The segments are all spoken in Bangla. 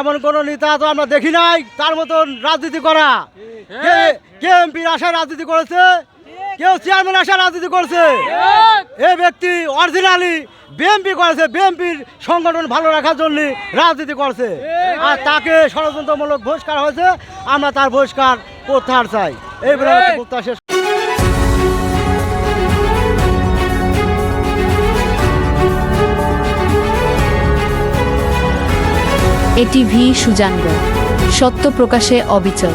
এমন কোন নেতা তো আমরা দেখি নাই, তার মতন রাজনীতি করা। কে এমপির আশায় রাজনীতি করেছে? কেউ চেয়ারম্যান আশায় রাজনীতি করেছে? এ ব্যক্তি অরিজিনালি বিএমপি করেছে, বিএমপির সংগঠন ভালো রাখার জন্য রাজনীতি করছে। আর তাকে ষড়যন্ত্রমূলক বহিষ্কার হয়েছে, আমরা তার বহিষ্কার প্রত্যাহার চাই? এই আমার বক্তব্য ভি সুজাঙ্গ সত্য প্রকাশে অবিচল।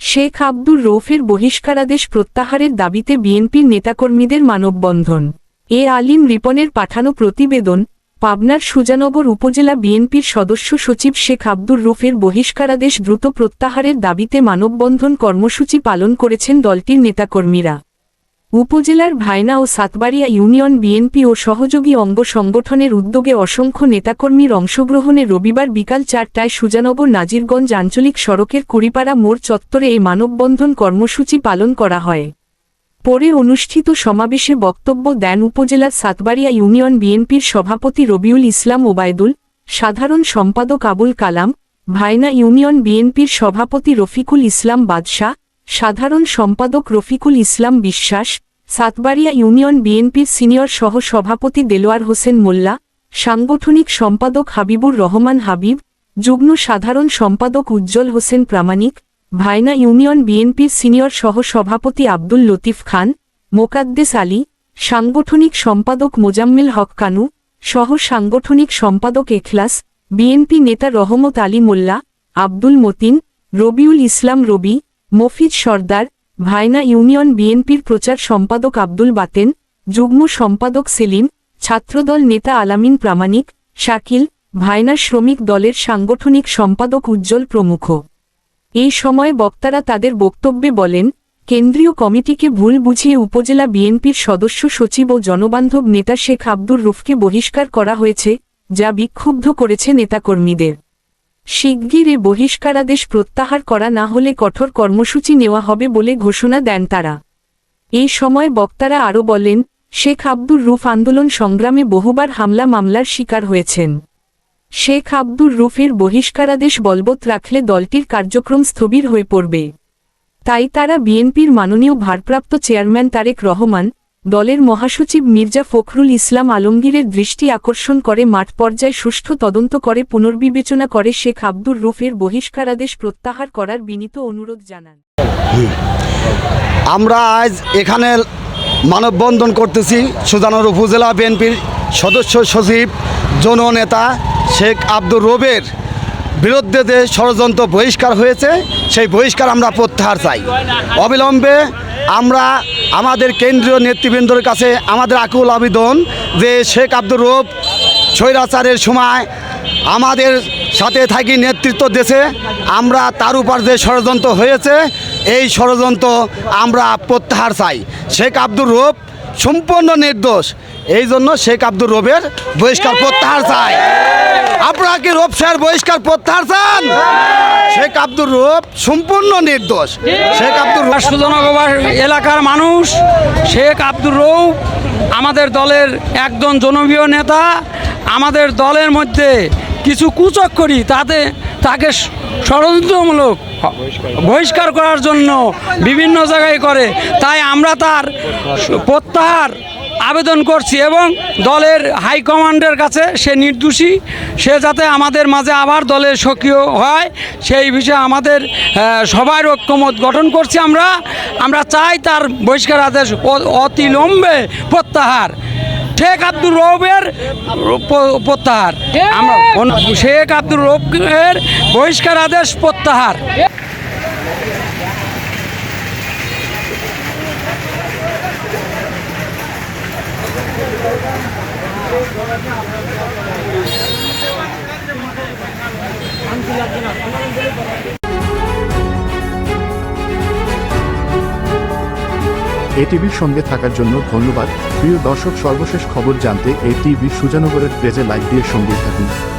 শেখ আব্দুর রৌফের বহিষ্কারাদেশ প্রত্যাহারের দাবিতে বিএনপির নেতাকর্মীদের মানববন্ধন। এ আলিম রিপনের পাঠানো প্রতিবেদন পাবনার সুজানগর উপজেলা বিএনপির সদস্য সচিব শেখ আব্দুর রৌফের বহিষ্কারাদেশ দ্রুত প্রত্যাহারের দাবিতে মানববন্ধন কর্মসূচি পালন করেছেন দলটির নেতাকর্মীরা। উপজেলার ভাইনা ও সাতবাড়িয়া ইউনিয়ন বিএনপি ও সহযোগী অঙ্গ সংগঠনের উদ্যোগে অসংখ্য নেতাকর্মীর অংশগ্রহণে রবিবার বিকাল চারটায় সুজানগর নাজিরগঞ্জ আঞ্চলিক সড়কের কুড়িপাড়া মোড় চত্বরে এই মানববন্ধন কর্মসূচি পালন করা হয়। পরে অনুষ্ঠিত সমাবেশে বক্তব্য দেন উপজেলার সাতবাড়িয়া ইউনিয়ন বিএনপির সভাপতি রবিউল ইসলাম ওবায়দুল, সাধারণ সম্পাদক আবুল কালাম, ভাইনা ইউনিয়ন বিএনপির সভাপতি রফিকুল ইসলাম বাদশাহ সাধারণ সম্পাদক রফিকুল ইসলাম বিশ্বাস, সাতবাড়িয়া ইউনিয়ন বিএনপির সিনিয়র সহ সভাপতি দেলোয়ার হোসেন মোল্লা, সাংগঠনিক সম্পাদক হাবিবুর রহমান হাবিব, যুগ্ম সাধারণ সম্পাদক উজ্জ্বল হোসেন প্রামাণিক, ভাইনা ইউনিয়ন বিএনপির সিনিয়র সহ সভাপতি আব্দুল লতিফ খান, মোকাদ্দেস আলী, সাংগঠনিক সম্পাদক মোজাম্মেল হক কানু, সহ সাংগঠনিক সম্পাদক এখলাস, বিএনপি নেতা রহমত আলী মোল্লা, আব্দুল মতিন, রবিউল ইসলাম রবি মফিজ সর্দার, ভাইনা ইউনিয়ন বিএনপির প্রচার সম্পাদক আব্দুল বাতেন, যুগ্ম সম্পাদক সেলিম, ছাত্রদল নেতা আলামিন প্রামাণিক, শাকিল, ভাইনা শ্রমিক দলের সাংগঠনিক সম্পাদক উজ্জ্বল প্রমুখ। এই সময় বক্তারা তাদের বক্তব্যে বলেন, কেন্দ্রীয় কমিটিকে ভুল বুঝিয়ে উপজেলা বিএনপির সদস্য সচিব ও জনবান্ধব নেতা শেখ আব্দুর রুফকে বহিষ্কার করা হয়েছে, যা বিক্ষুব্ধ করেছে নেতাকর্মীদের। শিগগির এ বহিষ্কারাদেশ প্রত্যাহার করা না হলে কঠোর কর্মসূচি নেওয়া হবে বলে ঘোষণা দেন তারা। এই সময় বক্তারা আরও বলেন, শেখ আব্দুর রুফ আন্দোলন সংগ্রামে বহুবার হামলা মামলার শিকার হয়েছেন। শেখ আব্দুর রুফের বহিষ্কারাদেশ বলবৎ রাখলে দলটির কার্যক্রম স্থবির হয়ে পড়বে। তাই তারা বিএনপির মাননীয় ভারপ্রাপ্ত চেয়ারম্যান তারেক রহমান দলের মহাসচিব মির্জা ফখরুল ইসলাম আলমগীরের দৃষ্টি আকর্ষণ করে মাঠ পর্যায়ে সুষ্ঠু তদন্ত করে পুনর্বিবেচনা করে শেখ আব্দুর রুফের বহিষ্কারাদেশ প্রত্যাহার করার বিনীত অনুরোধ জানান। আমরা আজ এখানে মানববন্ধন করতেছি সুজানোর উপজেলা বিএনপির সদস্য সচিব জননেতা শেখ আব্দুর রবের বিরুদ্ধে যে ষড়যন্ত্র বহিষ্কার হয়েছে, সেই বহিষ্কার আমরা প্রত্যাহার চাই। অবিলম্বে আমরা আমাদের কেন্দ্রীয় নেতৃবৃন্দর কাছে আমাদের আকুল আবেদন যে শেখ আব্দুর রব স্বৈরাচারের সময় আমাদের সাথে থাকি নেতৃত্ব দেশে আমরা তার উপর যে ষড়যন্ত্র হয়েছে, এই ষড়যন্ত্র আমরা প্রত্যাহার চাই। শেখ আব্দুর রব সম্পূর্ণ নির্দোষ। এই জন্য শেখ আব্দুর রবের বহিষ্কার প্রত্যাহার চাই। আপনারা কি রব স্যার বহিষ্কার প্রত্যাহার চান? শেখ আব্দুর রব সম্পূর্ণ নির্দোষ। শেখ আব্দুর রব সুজনগর এলাকার মানুষ শেখ আব্দুর রৌফ আমাদের দলের একজন জনপ্রিয় নেতা আমাদের দলের মধ্যে কিছু কুচক করি তাতে তাকে ষড়যন্ত্রমূলক বহিষ্কার করার জন্য বিভিন্ন জায়গায় করে। তাই আমরা তার প্রত্যাহার আবেদন করছি এবং দলের হাইকমান্ডের কাছে সে নির্দোষী সে যাতে আমাদের মাঝে আবার দলের সক্রিয় হয় সেই বিষয়ে আমাদের সবার ঐক্যমত গঠন করছি আমরা। আমরা চাই তার বহিষ্কার আদেশ অতিলম্বে প্রত্যাহার। শেখ আব্দুর রৌফের প্রত্যাহার। আমরা শেখ! আব্দুর রৌফের বহিষ্কার আদেশ প্রত্যাহার। এটিভির সঙ্গে থাকার জন্য ধন্যবাদ। প্রিয় দর্শক, সর্বশেষ খবর জানতে এটিভি সুজানগরের পেজে লাইক দিয়ে সঙ্গে থাকুন।